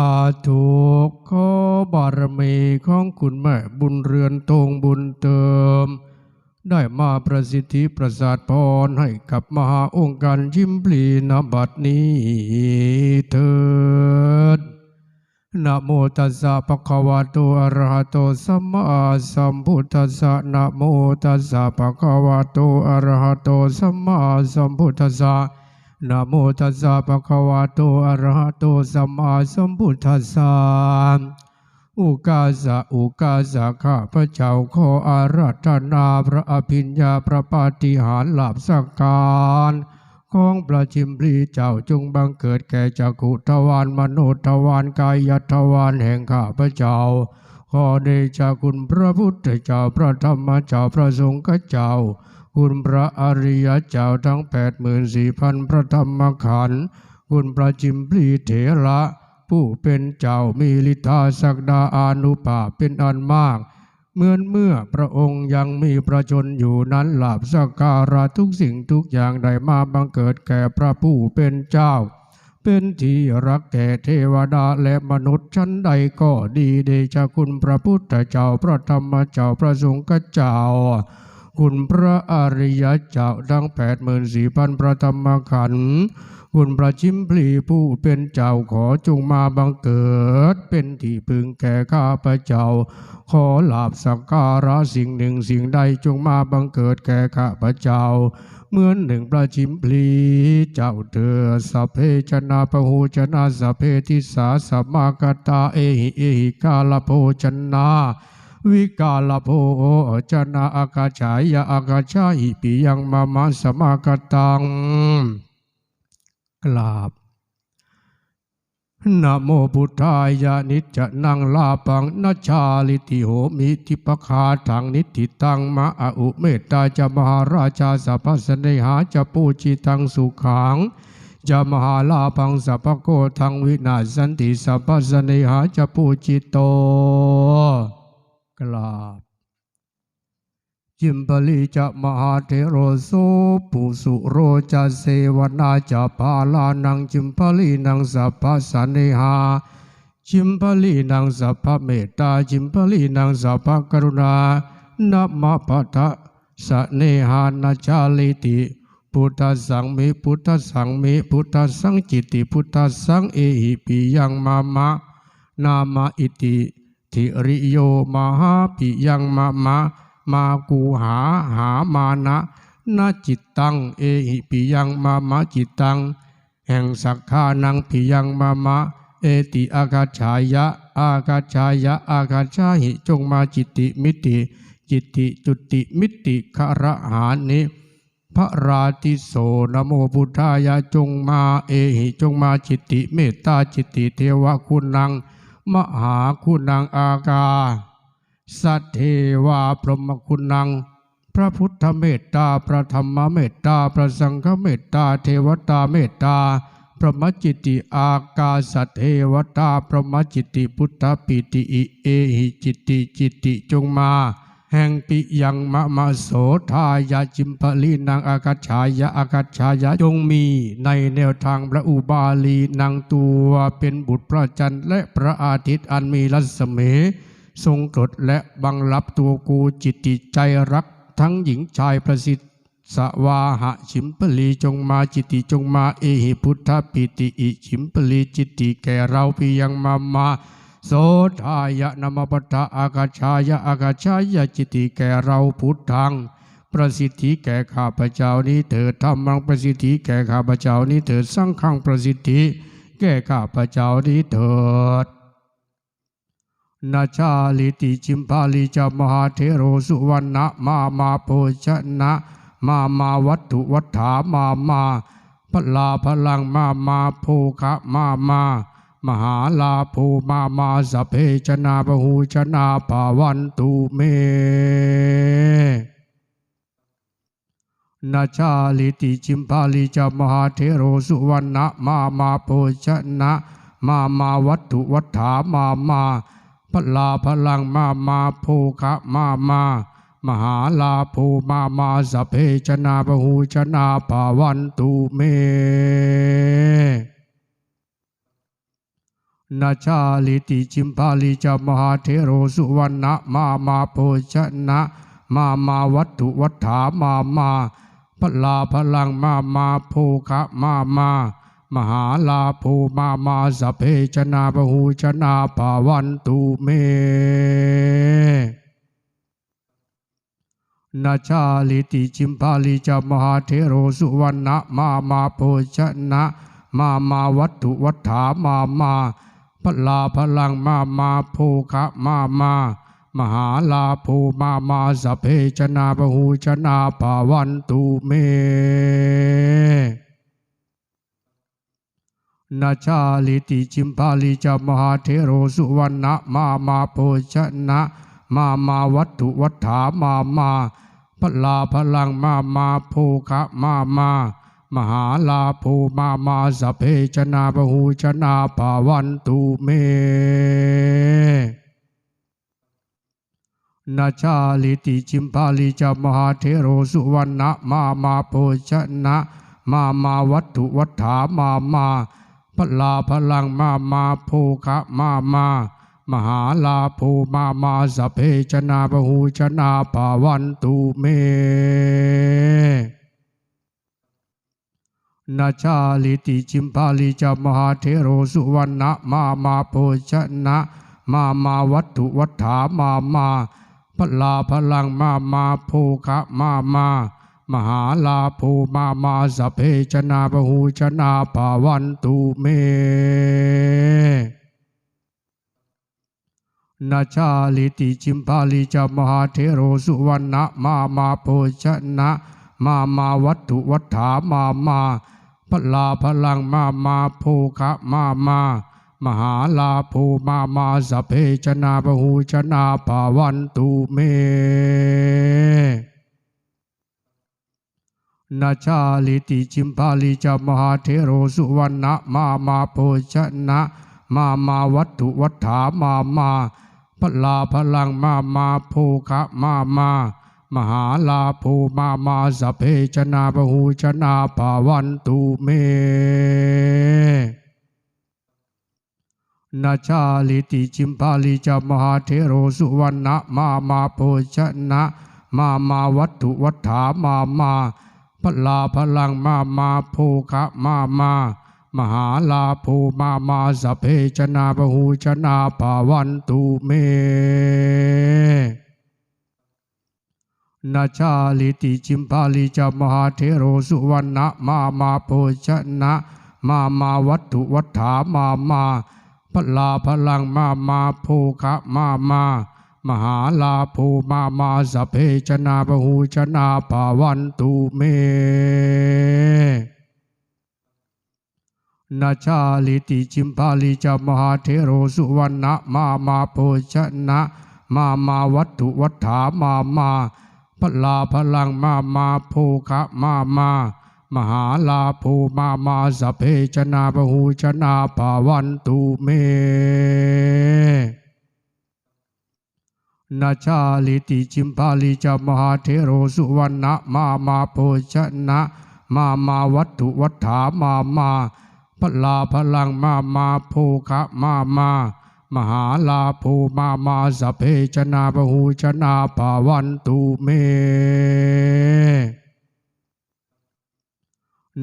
าธุขอบารมีของคุณแม่บุญเรือนตรงบุญเติม ได้มาประสิทธิประสาทพรให้กับมหาองค์การยิ้มพลีนบัดนี้เถิดนะโมตัสสะภะคะวะโตอะระหะโตสัมมาสัมพุทธัสสะนะโมตัสสะภะคะวะโตอะระหะโตสัมมาสัมพุทธัสสะ นะโมตัสสะภะคะวะโตอะระหะโตสัมมาสัมพุทธัสสะอุกาสะอุกาสะข้าพระเจ้าขออาราธนาพระอภิญญาพระปาฏิหาริย์ลาภสักการของพระชิมพลีเจ้าจงบังเกิดแก่จักขุทวารมโนทวารกายทวารแห่งข้าพระเจ้า ขอเดชะคุณพระพุทธเจ้าพระธรรมเจ้าพระสงฆ์เจ้า คุณพระอริยเจ้าทั้งแปดหมื่นสี่พันพระธรรมขันธ์คุณพระจิมพลีเถระ ผู้เป็นเจ้ามีลิทาศักดาอานุภาพเป็นอันมาก เหมือนเมื่อพระองค์ยังมีประชนอยู่นั้นหลาบสักการะทุกสิ่งทุกอย่างได้มาบังเกิดแก่พระผู้เป็นเจ้า เป็นที่รักแก่เทวดาและมนุษย์ชั้นใดก็ดีเดชคุณพระพุทธเจ้าพระธรรมเจ้าพระสงฆ์เจ้า คุณพระอริยเจ้าทั้งแปดหมื่นสี่พันพระธรรมขันธ์คุณพระชิมพลีผู้เป็นเจ้าขอจงมาบังเกิด เป็นที่พึงแก่ข้าพระเจ้า ขอลาบสักการะสิ่งหนึ่งสิ่งใดจงมาบังเกิดแก่ข้าพระเจ้า เหมือนหนึ่งประชิมพลีเจ้าเธอสัพเพชนะพหูชนะสัพเพทิสาสัมมากตาเอหิเอหิกาลโภชนะ วิกาลโภชนะอากาชายะอากาชาหิปิยังมามาสมากตัง กราบนะโมพุทธายะนิจจนังลาปังนัชาลิติโหมิทิปคาทังนิติตังมะอุเมตตาจะมหาราชาสัพพสเนหาจะปูจิตังสุขังจะมหาลาพังสัพพโกทังวินาสันติสัพพสเนหาจะปูจิโต กราบจิมปลิจะมหาเทโรโสปุสุโรจะเสวนาจะพาลานังจิมปลินังสัพพสันนิหาจิมปลินังสัพพเมตตาจิมปลินังสัพพกรุณานัมะปัทะสะเนหานาจาลิติพุทธสังมิพุทธสังมิพุทธสังจิตติพุทธสังเอหิปิยังมามะ นามาอิติ ทิริโยมหาปิยังมามะมากูหาหามานะนาจิตตังเอหิปิยังมามะจิตตัง แห่งสักขานังปิยังมามะ เอติอากาชายะ อากาชายะ อากาชาหิจงมาจิตติมิติจิตติจุติมิติคระหานิพระราติโสนโมพุทธายะจงมาเอหิจงมาจิตติเมตตาจิตติเทวคุณนัง มหาคุณังอากา สัทเทวาพรหมคุณัง พระพุทธเมตตาพระธรรมเมตตาพระสังฆเมตตาเทวตาเมตตาพระมจิติอากาสัตเทวตาพระมจิติพุทธปิติอิเอหิจิติจิติจงมา แห่งปิยังมะมะโสทายาจิมพลีนางอากาชายะอากาชายะจงมีในแนวทางพระอุบาลีนางตัวเป็นบุตรพระจันทร์และพระอาทิตย์อันมีรัศมี ทรงกรดและบังลับตัวกูจิตติใจรักทั้งหญิงชายประสิทธิสวาหะชิมพลีจงมาจิตติจงมาเอหิพุทธปิติอิชิมพลีจิตติแก่เราพิยังมามา โสทายะนามปทะอากาชายะอากาชายะจิติแก่เราพุทธัง ประสิทธิแก่ข้าพเจ้านี้เถิดธรรมังประสิทธิแก่ข้าพเจ้านี้เถิดสังฆังประสิทธิ แก่ข้าพเจ้านี้เถิดนาชาลิติจิมพาลิจามหาเทโรสุวรรณะมามาโพชนะมามาวัตถุวัฏฐามามาพลาพลังมามาโภคะมามา มหาลาโภมามาสเพชนาปหูชนาภาวันตุเมนาชาลิติจิมพาลิจามหาเทโรสุวรรณะมามาโพชนะมามาวัตถุวัฏฐามามาพลาพลังมามาโภคะมามามหาลาโภมามาสเพชนาปหูชนาภาวันตุเม นาชาลิติจิมพาลิจามหาเทโรสุวรรณมามาโพชนะมามาวัตถุวัฏฐามามาพลาพลังมามาโภคะมามา มหาลาภูมามาสเพชนาปหูชนาภาวันตุเมนาชาลิติจิมพาลิจามหาเทโรสุวรรณมามาโพชนะมามาวัตถุวัฏฐามามา พลาพลังมามาโภคะมามามหาลาภูมามาสเพชนาปหูชนาภาวันตุเมนาชาลิติจิมพาลิจามหาเทโรสุวรรณมามาโพชนะมามาวัตถุวัฏฐามามาพลาพลังมามาโภคะมามาม มหาลาภูมามาสเพชนาปหูชนาภาวันตุเมนาชาลิติจิมพาลิจามหาเทโรสุวรรณมามาโพชนะมามาวัตถุวัฏฐามามาพลาพลังมามาโภคะมามามหาลาภูมามาสเพชนาปหูชนาภาวันตุเม นาชาลิติจิมพาลิจามหาเทโรสุวรรณมามาโพชนะมามาวัตถุวัฏฐามามาพลาพลังมามาโภคะมามามหาลาภูมามาสเพชนาปหูชนาภาวันตุเมนาชาลิติจิมพาลิจามหาเทโรสุวรรณมามาโพชนะมามาวัตถุวัฏฐามามา พลาพลังมามาโภคะมามามหาลาภูมามาสเพชนาปหูชนาภาวันตุเมนาชาลิติจิมพาลิจามหาเทโรสุวรรณมามาโพชนะมามาวัตถุวัฏฐามามาพลาพลังมามาโภคะมามา มหาลาภูมามาสเพชนาปหูชนาภาวันตุเมนาชาลิติจิมพาลิจามหาเทโรสุวรรณมามาโพชนะมามาวัตถุวัฏฐามามาพลาพลังมามาโภคะมามามหาลาภูมามาสเพชนาปหูชนาภาวันตุเม นาชาลิติจิมพาลิจามหาเทโรสุวรรณมามาโพชนะมามาวัตถุวัฏฐามามาพลาพลังมามาโภคะมามามหาลาภูมามาสเพชนาปหูชนาภาวันตุเมนาชาลิติจิมพาลิจามหาเทโรสุวรรณมามาโพชนะมามาวัตถุวัฏฐามามา พลาพลังมามาโภคะมามามหาลาภูมามาสเพชนาปหูชนาภาวันตุเมนาชาลิติจิมพาลิจามหาเทโรสุวรรณมามาโพชนะมามาวัตถุวัฏฐามามาพลาพลังมามาโภคะมามา มหาลาภูมามาสเพชนาปหูชนาภาวันตุเม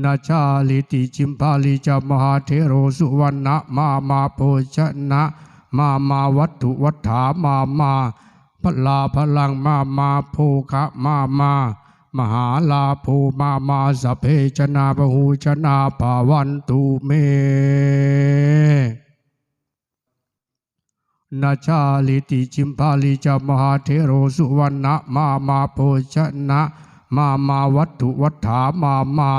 นาชาลิติจิมพาลิจามหาเทโรสุวรรณมามาโพชนะมามาวัตถุวัฏฐามามาพลาพลังมามาโภคะมามามหาลาภูมามาสเพชนาปหูชนาภาวันตุเม นาชาลิติจิมพาลิจามหาเทโรสุวรรณมามาโพชนะมามาวัตถุวัฏฐามามา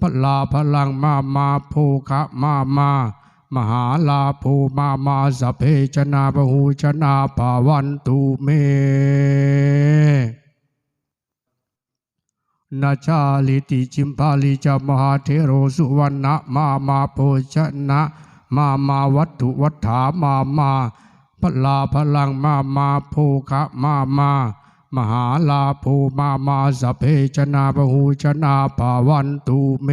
พลาพลังมามาโภคะมามามหาลาภูมามาสเพชนาปหูชนาภาวันตุเมนาชาลิติจิมพาลิจามหาเทโรสุวรรณมามาโพชนะมามาวัตถุวัฏฐามามา พลาพลังมามาโภคะมามามหาลาภูมามาสเพชนาปหูชนาภาวันตุเม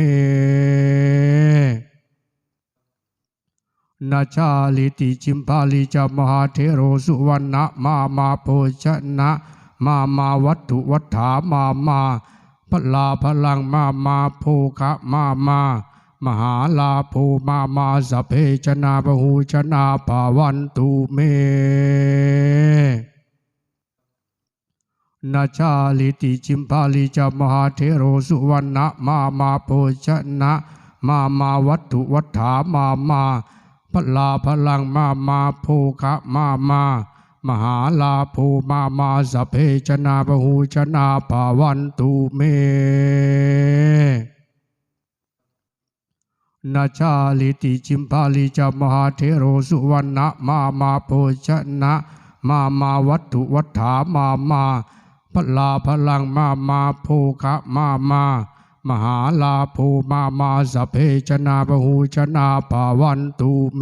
นาชาลิติจิมพาลิจามหาเทโรสุวรรณมามาโภชนะมามาวัตถุวัฏฐามามาพลาพลังมามาโภคะมามา มหาลาภูมามาสเพชนาปหูชนาภาวันตุเมนาชาลิติจิมพาลิจามหาเทโรสุวรรณมามาโภชนะมามาวัตถุวัฏฐามามาพลาพลังมามาโภคะมามามหาลาภูมามาสเพชนาปหูชนาภาวันตุเม นาชาลิติจิมพาลิจามหาเทโรสุวรรณมามาโพชนะ มามาวัตถุวัฏฐามามาพลาพลังมามาโพคะมามา มหาลาภูมามาสเพชนาปหูชนาภาวันตุเม